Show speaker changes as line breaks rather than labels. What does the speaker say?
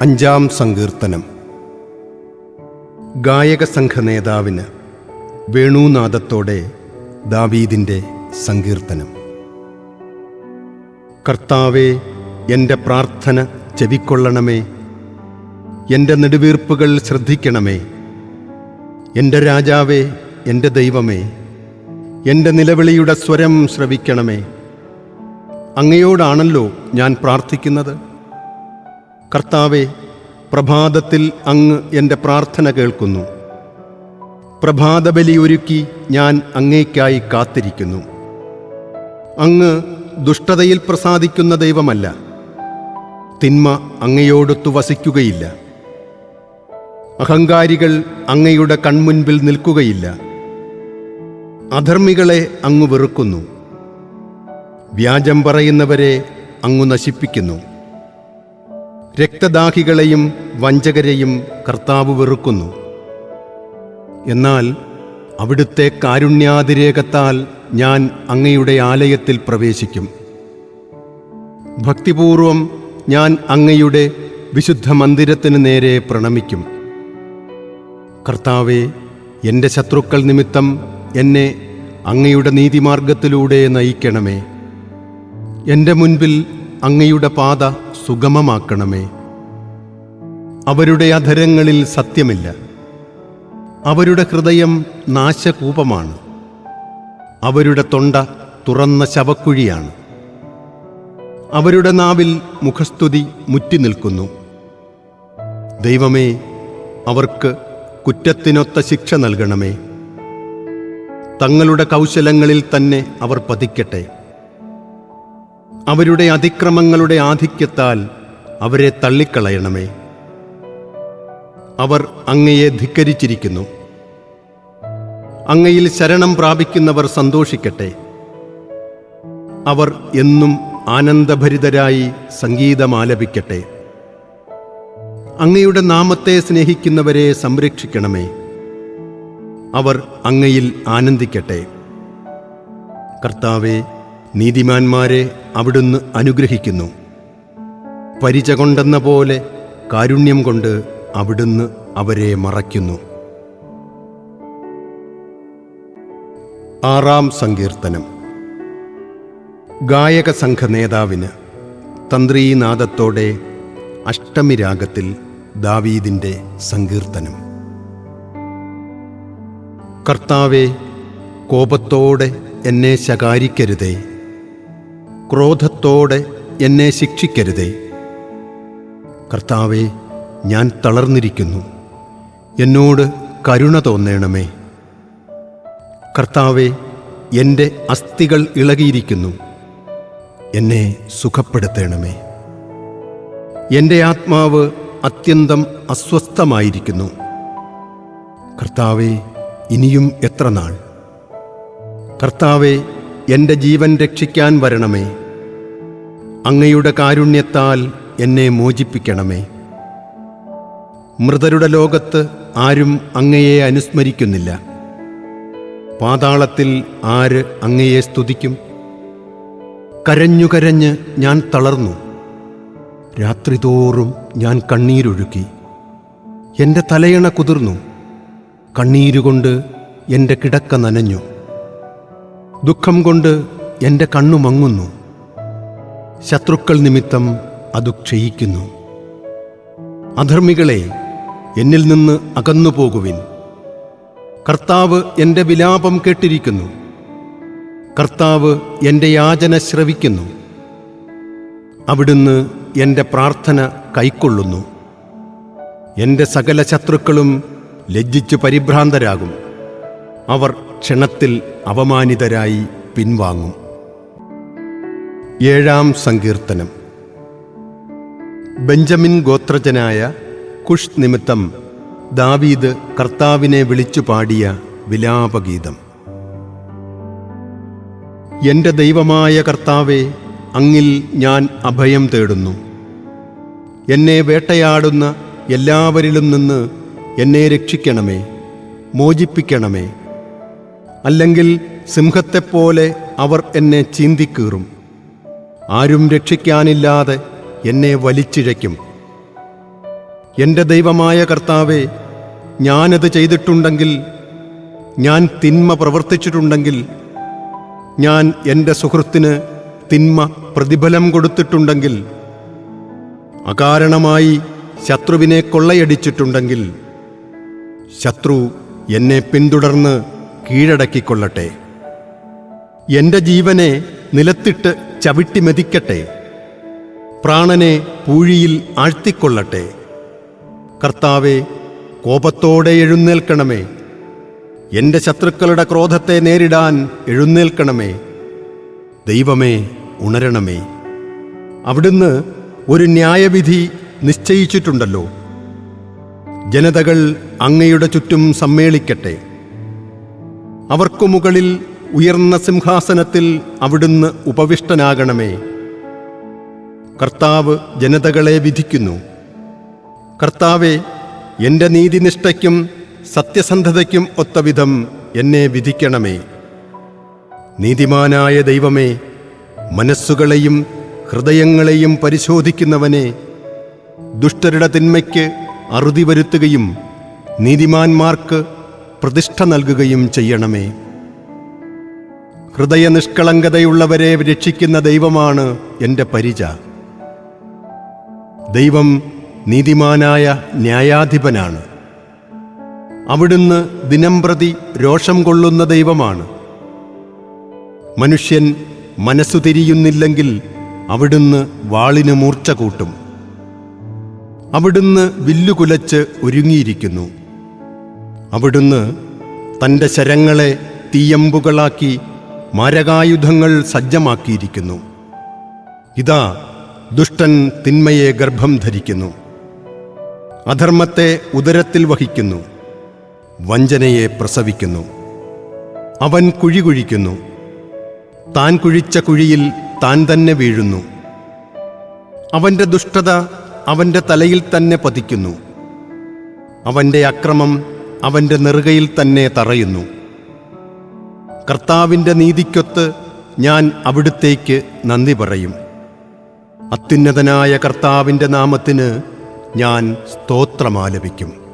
അഞ്ചാം സങ്കീർത്തനം. ഗായക സംഘ നേതാവിന് വേണുനാദത്തോടെ ദാവീദിന്റെ സങ്കീർത്തനം. കർത്താവെ എന്റെ പ്രാർത്ഥന ചെവിക്കൊള്ളണമേ. എന്റെ നെടുവീർപ്പുകൾ ശ്രദ്ധിക്കണമേ. എന്റെ രാജാവേ എന്റെ ദൈവമേ. എന്റെ നിലവിളിയുടെ സ്വരം ശ്രവിക്കണമേ. അങ്ങയോടാണല്ലോ ഞാൻ പ്രാർത്ഥിക്കുന്നത്. കർത്താവെ പ്രഭാതത്തിൽ അങ്ങ് എന്റെ പ്രാർത്ഥന കേൾക്കുന്നു. പ്രഭാതബലി ഒരുക്കി ഞാൻ അങ്ങേക്കായി കാത്തിരിക്കുന്നു. അങ്ങ് ദുഷ്ടതയിൽ പ്രസാദിക്കുന്ന ദൈവമല്ല. തിന്മ അങ്ങയോടൊത്തു വസിക്കുകയില്ല. അഹങ്കാരികൾ അങ്ങയുടെ കൺമുൻപിൽ നിൽക്കുകയില്ല. അധർമ്മികളെ അങ്ങ് വെറുക്കുന്നു. വ്യാജം പറയുന്നവരെ അങ്ങു നശിപ്പിക്കുന്നു. രക്തദാഹികളെയും വഞ്ചകരെയും കർത്താവ് വെറുക്കുന്നു. എന്നാൽ അവിടുത്തെ കാരുണ്യാതിരേകത്താൽ ഞാൻ അങ്ങയുടെ ആലയത്തിൽ പ്രവേശിക്കും. ഭക്തിപൂർവം ഞാൻ അങ്ങയുടെ വിശുദ്ധ മന്ദിരത്തിന് നേരെ പ്രണമിക്കും. കർത്താവെ എന്റെ ശത്രുക്കൾ നിമിത്തം എന്നെ അങ്ങയുടെ നീതിമാർഗത്തിലൂടെ നയിക്കണമേ. എന്റെ മുൻപിൽ അങ്ങയുടെ പാത സുഗമമാക്കണമേ. അവരുടെ അധരങ്ങളിൽ സത്യമില്ല. അവരുടെ ഹൃദയം നാശകൂപമാണ്. അവരുടെ തൊണ്ട തുറന്ന ശവക്കുഴിയാണ്. അവരുടെ നാവിൽ മുഖസ്തുതി മുറ്റി നിൽക്കുന്നു. ദൈവമേ അവർക്ക് കുറ്റത്തിനൊത്ത ശിക്ഷ നൽകണമേ. തങ്ങളുടെ കൗശലങ്ങളിൽ തന്നെ അവർ പതിക്കട്ടെ. അവരുടെ അതിക്രമങ്ങളുടെ ആധിക്യത്താൽ അവരെ തള്ളിക്കളയണമേ. അവർ അങ്ങയെ ധിക്കരിച്ചിരിക്കുന്നു. അങ്ങയിൽ ശരണം പ്രാപിക്കുന്നവർ സന്തോഷിക്കട്ടെ. അവർ എന്നും ആനന്ദഭരിതരായി സംഗീതമാലപിക്കട്ടെ അങ്ങയുടെ നാമത്തെ സ്നേഹിക്കുന്നവരെ സംരക്ഷിക്കണമേ. അവർ അങ്ങയിൽ ആനന്ദിക്കട്ടെ. കർത്താവെ നീതിമാന്മാരെ അവിടുന്ന് അനുഗ്രഹിക്കുന്നു. പരിച കൊണ്ടെന്ന പോലെ കാരുണ്യം കൊണ്ട് അവിടുന്ന് അവരെ മറയ്ക്കുന്നു. ആറാം സങ്കീർത്തനം. ഗായക സംഘ നേതാവിന് അഷ്ടമി രാഗത്തിൽ ദാവീദിന്റെ സങ്കീർത്തനം. കർത്താവെ കോപത്തോടെ എന്നെ ശകാരിക്കരുതേ. ക്രോധത്തോടെ എന്നെ ശിക്ഷിക്കരുതേ. കർത്താവെ ഞാൻ തളർന്നിരിക്കുന്നു. എന്നോട് കരുണ തോന്നേണമേ. കർത്താവെ എന്റെ അസ്ഥികൾ ഇളകിയിരിക്കുന്നു. എന്നെ സുഖപ്പെടുത്തേണമേ. എന്റെ ആത്മാവ് അത്യന്തം അസ്വസ്ഥമായിരിക്കുന്നു. കർത്താവെ ഇനിയും എത്ര നാൾ? കർത്താവെ എന്റെ ജീവൻ രക്ഷിക്കാൻ വരണമേ. അങ്ങയുടെ കാരുണ്യത്താൽ എന്നെ മോചിപ്പിക്കണമേ. മൃതരുടെ ലോകത്ത് ആരും അങ്ങയെ അനുസ്മരിക്കുന്നില്ല. പാതാളത്തിൽ ആര് അങ്ങയെ സ്തുതിക്കും? കരഞ്ഞു കരഞ്ഞ് ഞാൻ തളർന്നു. രാത്രി തോറും ഞാൻ കണ്ണീരൊഴുക്കി. എന്റെ തലയിണ കുതിർന്നു. കണ്ണീരുകൊണ്ട് എന്റെ കിടക്ക നനഞ്ഞു. ദുഃഖം കൊണ്ട് എന്റെ കണ്ണു മങ്ങുന്നു. ശത്രുക്കൾ നിമിത്തം അതു ക്ഷയിക്കുന്നു. അധർമ്മികളെ എന്നിൽ നിന്ന് അകന്നു പോകുവിൻ. കർത്താവ് എന്റെ വിലാപം കേട്ടിരിക്കുന്നു. കർത്താവ് എന്റെ യാചന ശ്രവിക്കുന്നു. അവിടുന്ന് എന്റെ പ്രാർത്ഥന കൈക്കൊള്ളുന്നു. എന്റെ സകല ശത്രുക്കളും ലജ്ജിച്ചു പരിഭ്രാന്തരാകും. അവർ ക്ഷണത്തിൽ അവമാനിതരായി പിൻവാങ്ങും. ഏഴാം സങ്കീർത്തനം. ബെഞ്ചമിൻ ഗോത്രജനായ കുഷ് നിമിത്തം ദാവീദ് കർത്താവിനെ വിളിച്ചു പാടിയ വിലാപഗീതം. എന്റെ ദൈവമായ കർത്താവെ അങ്ങിൽ ഞാൻ അഭയം തേടുന്നു. എന്നെ വേട്ടയാടുന്ന എല്ലാവരിലും നിന്ന് എന്നെ രക്ഷിക്കണമേ മോചിപ്പിക്കണമേ അല്ലെങ്കിൽ സിംഹത്തെപ്പോലെ അവർ എന്നെ ചീന്തിക്കീറും. ആരും രക്ഷിക്കാനില്ലാതെ എന്നെ വലിച്ചിഴയ്ക്കും. എന്റെ ദൈവമായ കർത്താവെ ഞാനത് ചെയ്തിട്ടുണ്ടെങ്കിൽ ഞാൻ തിന്മ പ്രവർത്തിച്ചിട്ടുണ്ടെങ്കിൽ ഞാൻ എന്റെ സുഹൃത്തിന് തിന്മ പ്രതിഫലം കൊടുത്തിട്ടുണ്ടെങ്കിൽ അകാരണമായി ശത്രുവിനെ കൊള്ളയടിച്ചിട്ടുണ്ടെങ്കിൽ ശത്രു എന്നെ പിന്തുടർന്ന് കീഴടക്കിക്കൊള്ളട്ടെ. എന്റെ ജീവനെ നിലത്തിട്ട് ചവിട്ടി മെതിക്കട്ടെ. പ്രാണനെ പൂഴിയിൽ ആഴ്ത്തിക്കൊള്ളട്ടെ. കർത്താവെ കോപത്തോടെ എഴുന്നേൽക്കണമേ. എന്റെ ശത്രുക്കളുടെ ക്രോധത്തെ നേരിടാൻ എഴുന്നേൽക്കണമേ. ദൈവമേ ഉണരണമേ. അവിടുന്ന് ഒരു ന്യായവിധി നിശ്ചയിച്ചിട്ടുണ്ടല്ലോ. ജനതകൾ അങ്ങയുടെ ചുറ്റും സമ്മേളിക്കട്ടെ. അവർക്കു മുകളിൽ ഉയർന്ന സിംഹാസനത്തിൽ അവിടുന്ന് ഉപവിഷ്ടനാകണമേ. കർത്താവ് ജനതകളെ വിധിക്കുന്നു. കർത്താവെ എന്റെ നീതിനിഷ്ഠയ്ക്കും സത്യസന്ധതയ്ക്കും ഒത്തവിധം എന്നെ വിധിക്കണമേ. നീതിമാനായ ദൈവമേ മനസ്സുകളെയും ഹൃദയങ്ങളെയും പരിശോധിക്കുന്നവനെ ദുഷ്ടരുടെ തിന്മയ്ക്ക് അറുതി വരുത്തുകയും നീതിമാന്മാർക്ക് പ്രതിഷ്ഠ നൽകുകയും ചെയ്യണമേ. ഹൃദയ നിഷ്കളങ്കതയുള്ളവരെ രക്ഷിക്കുന്ന ദൈവമാണ് എന്റെ പരിച. ദൈവം നീതിമാനായ ന്യായാധിപനാണ്. അവിടുന്ന് ദിനംപ്രതി രോഷം കൊള്ളുന്ന ദൈവമാണ്. മനുഷ്യൻ മനസ്സു തിരിയുന്നില്ലെങ്കിൽ അവിടുന്ന് വാളിന് മൂർച്ച കൂട്ടും. അവിടുന്ന് വില്ലുകുലച്ച് ഒരുങ്ങിയിരിക്കുന്നു. അവിടുന്ന് തന്റെ ശരങ്ങളെ തീയമ്പുകളാക്കി മാരകായുധങ്ങൾ സജ്ജമാക്കിയിരിക്കുന്നു. ഇതാ ദുഷ്ടൻ തിന്മയെ ഗർഭം ധരിക്കുന്നു. അധർമ്മത്തെ ഉദരത്തിൽ വഹിക്കുന്നു. വഞ്ചനയെ പ്രസവിക്കുന്നു. അവൻ കുഴി കുഴിക്കുന്നു. താൻ കുഴിച്ച കുഴിയിൽ താൻ തന്നെ വീഴുന്നു. അവന്റെ ദുഷ്ടത അവന്റെ തലയിൽ തന്നെ പതിക്കുന്നു. അവന്റെ അക്രമം അവന്റെ നെറുകയിൽ തന്നെ തറയുന്നു. കർത്താവിന്റെ നീതിക്കൊത്ത് ഞാൻ അവിടുത്തേക്ക് നന്ദി പറയും. അത്യുന്നതനായ കർത്താവിന്റെ നാമത്തിന് ഞാൻ സ്തോത്രമാലപിക്കും.